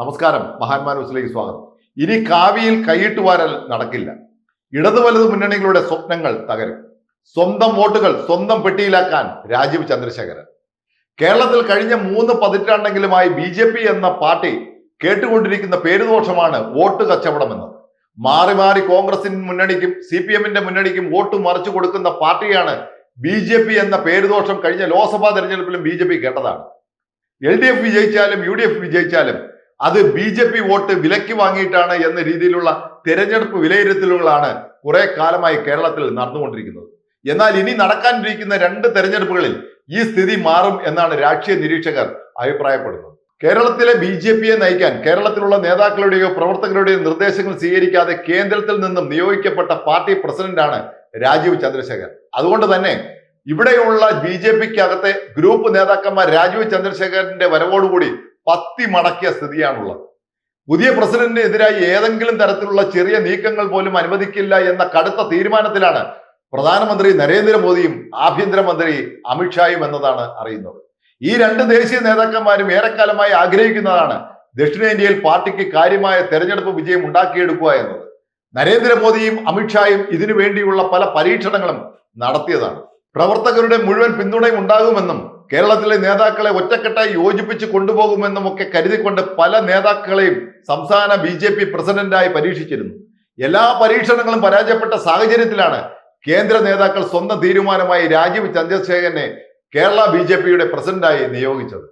നമസ്കാരം. മഹാന്മാ ന്യൂസിലേക്ക് സ്വാഗതം. ഇനി കാവിയിൽ കൈയിട്ട് വാരൽ നടക്കില്ല. ഇടതു വലതു മുന്നണികളുടെ സ്വപ്നങ്ങൾ തകരും. സ്വന്തം വോട്ടുകൾ സ്വന്തം പെട്ടിയിലാക്കാൻ രാജീവ് ചന്ദ്രശേഖരൻ. കേരളത്തിൽ കഴിഞ്ഞ മൂന്ന് പതിറ്റാണ്ടെങ്കിലുമായി ബി ജെ പി എന്ന പാർട്ടി കേട്ടുകൊണ്ടിരിക്കുന്ന പേരുദോഷമാണ് വോട്ട് കച്ചവടം എന്നത് മാറി മാറി കോൺഗ്രസിന് മുന്നണിക്കും സി പി എമ്മിന്റെ മുന്നണിക്കും വോട്ട് മറിച്ചു കൊടുക്കുന്ന പാർട്ടിയാണ് ബി ജെ പി എന്ന പേരുദോഷം കഴിഞ്ഞ ലോക്സഭാ തെരഞ്ഞെടുപ്പിലും ബി ജെ പി കേട്ടതാണ്. എൽ ഡി എഫ് വിജയിച്ചാലും യു ഡി എഫ് വിജയിച്ചാലും അത് ബി ജെ പി വോട്ട് വിലയ്ക്ക് വാങ്ങിയിട്ടാണ് എന്ന രീതിയിലുള്ള തെരഞ്ഞെടുപ്പ് വിലയിരുത്തലുകളാണ് കുറെ കാലമായി കേരളത്തിൽ നടന്നുകൊണ്ടിരിക്കുന്നത്. എന്നാൽ ഇനി നടക്കാനിരിക്കുന്ന രണ്ട് തെരഞ്ഞെടുപ്പുകളിൽ ഈ സ്ഥിതി മാറും എന്നാണ് രാഷ്ട്രീയ നിരീക്ഷകർ അഭിപ്രായപ്പെടുന്നത്. കേരളത്തിലെ ബി ജെ പിയെ നയിക്കാൻ കേരളത്തിലുള്ള നേതാക്കളുടെയോ പ്രവർത്തകരുടെയോ നിർദ്ദേശങ്ങൾ സ്വീകരിക്കാതെ കേന്ദ്രത്തിൽ നിന്നും നിയോഗിക്കപ്പെട്ട പാർട്ടി പ്രസിഡന്റാണ് രാജീവ് ചന്ദ്രശേഖർ അതുകൊണ്ട് തന്നെ ഇവിടെയുള്ള ബി ജെ പിക്ക് അകത്തെ ഗ്രൂപ്പ് നേതാക്കന്മാർ രാജീവ് ചന്ദ്രശേഖരന്റെ വരവോടുകൂടി പത്തി മടക്കിയ സ്ഥിതിയാണുള്ളത്. പുതിയ പ്രസിഡന്റിനെതിരായി ഏതെങ്കിലും തരത്തിലുള്ള ചെറിയ നീക്കങ്ങൾ പോലും അനുവദിക്കില്ല എന്ന കടുത്ത തീരുമാനത്തിലാണ് പ്രധാനമന്ത്രി നരേന്ദ്രമോദിയും ആഭ്യന്തരമന്ത്രി അമിത്ഷായും എന്നതാണ് അറിയുന്നത്. ഈ രണ്ട് ദേശീയ നേതാക്കന്മാരും ഏറെക്കാലമായി ആഗ്രഹിക്കുന്നതാണ് ദക്ഷിണേന്ത്യയിൽ പാർട്ടിക്ക് കാര്യമായ തെരഞ്ഞെടുപ്പ് വിജയം ഉണ്ടാക്കിയെടുക്കുക എന്നത്. നരേന്ദ്രമോദിയും അമിത്ഷായും ഇതിനു വേണ്ടിയുള്ള പല പരീക്ഷണങ്ങളും നടത്തിയതാണ്. പ്രവർത്തകരുടെ മുഴുവൻ പിന്തുണയും ഉണ്ടാകുമെന്നും കേരളത്തിലെ നേതാക്കളെ ഒറ്റക്കെട്ടായി യോജിപ്പിച്ച് കൊണ്ടുപോകുമെന്നും ഒക്കെ കരുതിക്കൊണ്ട് പല നേതാക്കളെയും സംസ്ഥാന ബി ജെ പി പ്രസിഡന്റായി പരീക്ഷിച്ചിരുന്നു. എല്ലാ പരീക്ഷണങ്ങളും പരാജയപ്പെട്ട സാഹചര്യത്തിലാണ് കേന്ദ്ര നേതാക്കൾ സ്വന്തം തീരുമാനമായി രാജീവ് ചന്ദ്രശേഖരനെ കേരള ബി ജെ പിയുടെ പ്രസിഡന്റായി നിയോഗിച്ചത്.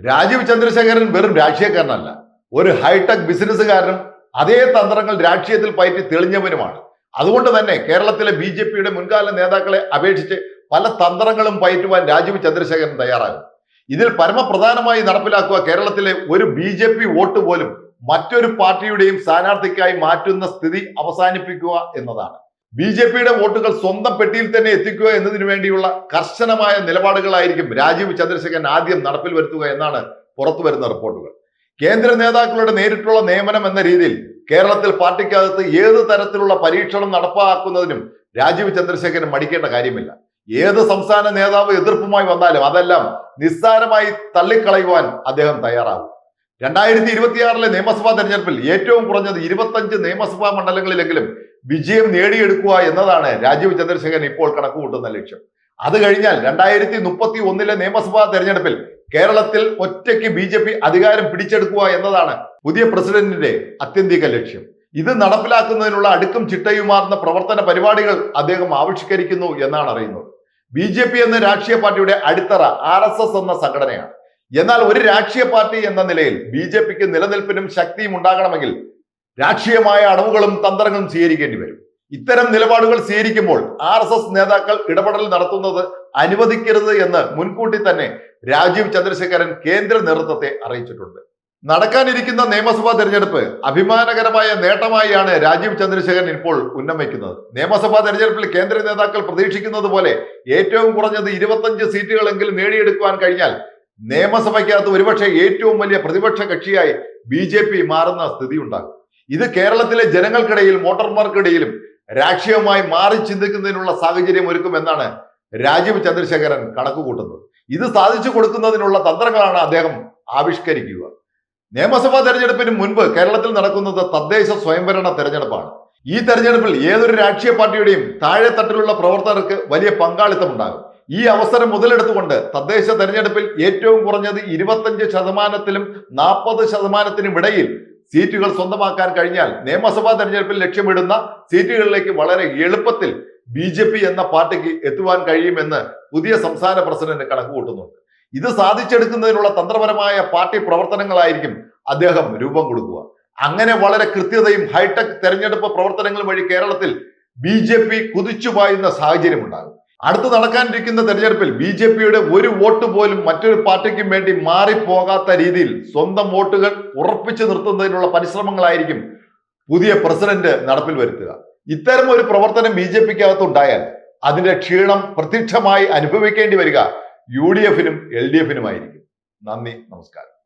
രാജീവ് ചന്ദ്രശേഖരൻ വെറും രാഷ്ട്രീയക്കാരനല്ല ഒരു ഹൈടെക് ബിസിനസ്സുകാരനും അതേ തന്ത്രങ്ങൾ രാഷ്ട്രീയത്തിൽ പയറ്റി തെളിഞ്ഞവനുമാണ്. അതുകൊണ്ട് തന്നെ കേരളത്തിലെ ബി മുൻകാല നേതാക്കളെ അപേക്ഷിച്ച് പല തന്ത്രങ്ങളും പയറ്റുവാൻ രാജീവ് ചന്ദ്രശേഖരൻ തയ്യാറാകും. ഇതിൽ പരമപ്രധാനമായി നടപ്പിലാക്കുക കേരളത്തിലെ ഒരു ബി ജെ പി വോട്ട് പോലും മറ്റൊരു പാർട്ടിയുടെയും സ്ഥാനാർത്ഥിക്കായി മാറ്റുന്ന സ്ഥിതി അവസാനിപ്പിക്കുക എന്നതാണ്. ബി ജെ പിയുടെ വോട്ടുകൾ സ്വന്തം പെട്ടിയിൽ തന്നെ എത്തിക്കുക എന്നതിനു വേണ്ടിയുള്ള കർശനമായ നിലപാടുകളായിരിക്കും രാജീവ് ചന്ദ്രശേഖരൻ ആദ്യം നടപ്പിൽ വരുത്തുക എന്നാണ് പുറത്തു വരുന്ന റിപ്പോർട്ടുകൾ. കേന്ദ്ര നേതാക്കളുടെ നേരിട്ടുള്ള നിയമനം എന്ന രീതിയിൽ കേരളത്തിൽ പാർട്ടിക്കകത്ത് ഏത് തരത്തിലുള്ള പരീക്ഷണം നടപ്പാക്കുന്നതിനും രാജീവ് ചന്ദ്രശേഖരൻ മടിക്കേണ്ട കാര്യമില്ല. ഏത് സംസ്ഥാന നേതാവ് എതിർപ്പുമായി വന്നാലും അതെല്ലാം നിസ്സാരമായി തള്ളിക്കളയുവാൻ അദ്ദേഹം തയ്യാറാകും. രണ്ടായിരത്തി ഇരുപത്തിയാറിലെ നിയമസഭാ തെരഞ്ഞെടുപ്പിൽ ഏറ്റവും കുറഞ്ഞത് ഇരുപത്തഞ്ച് നിയമസഭാ മണ്ഡലങ്ങളിലെങ്കിലും വിജയം നേടിയെടുക്കുക എന്നതാണ് രാജീവ് ചന്ദ്രശേഖരൻ ഇപ്പോൾ കണക്കുകൂട്ടുന്ന ലക്ഷ്യം. അത് കഴിഞ്ഞാൽ രണ്ടായിരത്തി മുപ്പത്തി ഒന്നിലെ നിയമസഭാ തെരഞ്ഞെടുപ്പിൽ കേരളത്തിൽ ഒറ്റയ്ക്ക് ബി ജെ പി അധികാരം പിടിച്ചെടുക്കുക എന്നതാണ് പുതിയ പ്രസിഡന്റിന്റെ അത്യന്തിക ലക്ഷ്യം. ഇത് നടപ്പിലാക്കുന്നതിനുള്ള അടുക്കും ചിട്ടയുമാർന്ന പ്രവർത്തന പരിപാടികൾ അദ്ദേഹം ആവിഷ്കരിക്കുന്നു എന്നാണ് അറിയുന്നത്. ബി ജെ പി എന്ന രാഷ്ട്രീയ പാർട്ടിയുടെ അടിത്തറ ആർ എസ് എസ് എന്ന സംഘടനയാണ്. എന്നാൽ ഒരു രാഷ്ട്രീയ പാർട്ടി എന്ന നിലയിൽ ബി ജെ പിക്ക് നിലനിൽപ്പിനും ശക്തിയും ഉണ്ടാകണമെങ്കിൽ രാഷ്ട്രീയമായ അടവുകളും തന്ത്രങ്ങളും സ്വീകരിക്കേണ്ടി വരും. ഇത്തരം നിലപാടുകൾ സ്വീകരിക്കുമ്പോൾ ആർ എസ് എസ് നേതാക്കൾ ഇടപെടൽ നടത്തുന്നത് അനുവദിക്കരുത് എന്ന് മുൻകൂട്ടി തന്നെ രാജീവ് ചന്ദ്രശേഖരൻ കേന്ദ്ര നേതൃത്വത്തെ അറിയിച്ചിട്ടുണ്ട്. നടക്കാനിരിക്കുന്ന നിയമസഭാ തെരഞ്ഞെടുപ്പ് അഭിമാനകരമായ നേട്ടമായാണ് രാജീവ് ചന്ദ്രശേഖരൻ ഇപ്പോൾ ഉന്നമിക്കുന്നത് നിയമസഭാ തെരഞ്ഞെടുപ്പിൽ കേന്ദ്ര നേതാക്കൾ പ്രതീക്ഷിക്കുന്നത് പോലെ ഏറ്റവും കുറഞ്ഞത് ഇരുപത്തഞ്ച് സീറ്റുകളെങ്കിലും നേടിയെടുക്കുവാൻ കഴിഞ്ഞാൽ നിയമസഭയ്ക്കകത്ത് ഒരുപക്ഷെ ഏറ്റവും വലിയ പ്രതിപക്ഷ കക്ഷിയായി ബി ജെ പി മാറുന്ന സ്ഥിതി ഉണ്ടാകും ഇത് കേരളത്തിലെ ജനങ്ങൾക്കിടയിൽ വോട്ടർമാർക്കിടയിലും രാഷ്ട്രീയമായി മാറി ചിന്തിക്കുന്നതിനുള്ള സാഹചര്യം ഒരുക്കുമെന്നാണ് രാജീവ് ചന്ദ്രശേഖരൻ കണക്കുകൂട്ടുന്നത്. ഇത് സാധിച്ചു കൊടുക്കുന്നതിനുള്ള തന്ത്രങ്ങളാണ് അദ്ദേഹം ആവിഷ്കരിക്കുക. നിയമസഭാ തെരഞ്ഞെടുപ്പിന് മുൻപ് കേരളത്തിൽ നടക്കുന്നത് തദ്ദേശ സ്വയംഭരണ തെരഞ്ഞെടുപ്പാണ്. ഈ തെരഞ്ഞെടുപ്പിൽ ഏതൊരു രാഷ്ട്രീയ പാർട്ടിയുടെയും താഴെ തട്ടിലുള്ള പ്രവർത്തകർക്ക് വലിയ പങ്കാളിത്തം ഉണ്ടാകും ഈ അവസരം മുതലെടുത്തുകൊണ്ട് തദ്ദേശ തെരഞ്ഞെടുപ്പിൽ ഏറ്റവും കുറഞ്ഞത് ഇരുപത്തഞ്ച് ശതമാനത്തിലും നാൽപ്പത് ശതമാനത്തിനും ഇടയിൽ സീറ്റുകൾ സ്വന്തമാക്കാൻ കഴിഞ്ഞാൽ നിയമസഭാ തെരഞ്ഞെടുപ്പിൽ ലക്ഷ്യമിടുന്ന സീറ്റുകളിലേക്ക് വളരെ എളുപ്പത്തിൽ ബി എന്ന പാർട്ടിക്ക് എത്തുവാൻ കഴിയുമെന്ന് പുതിയ സംസ്ഥാന പ്രസിഡന്റ് കണക്കുകൂട്ടുന്നുണ്ട്. ഇത് സാധിച്ചെടുക്കുന്നതിനുള്ള തന്ത്രപരമായ പാർട്ടി പ്രവർത്തനങ്ങളായിരിക്കും അദ്ദേഹം രൂപം കൊടുക്കുക. അങ്ങനെ വളരെ കൃത്യതയും ഹൈടെക് തെരഞ്ഞെടുപ്പ് പ്രവർത്തനങ്ങളും വഴി കേരളത്തിൽ ബി ജെ പി കുതിച്ചുപായുന്ന സാഹചര്യം ഉണ്ടാകും അടുത്ത് നടക്കാനിരിക്കുന്ന തെരഞ്ഞെടുപ്പിൽ ബി ജെ പിയുടെ ഒരു വോട്ട് പോലും മറ്റൊരു പാർട്ടിക്കും വേണ്ടി മാറിപ്പോകാത്ത രീതിയിൽ സ്വന്തം വോട്ടുകൾ ഉറപ്പിച്ചു നിർത്തുന്നതിനുള്ള പരിശ്രമങ്ങളായിരിക്കും പുതിയ പ്രസിഡന്റ് നടപ്പിൽ വരുത്തുക. ഇത്തരം ഒരു പ്രവർത്തനം ബി ജെ പിക്ക് അതിന്റെ ക്ഷീണം പ്രത്യക്ഷമായി അനുഭവിക്കേണ്ടി വരിക. യു ഡി എഫിനും എൽ ഡി എഫിനുമായിരിക്കും. നന്ദി നമസ്കാരം.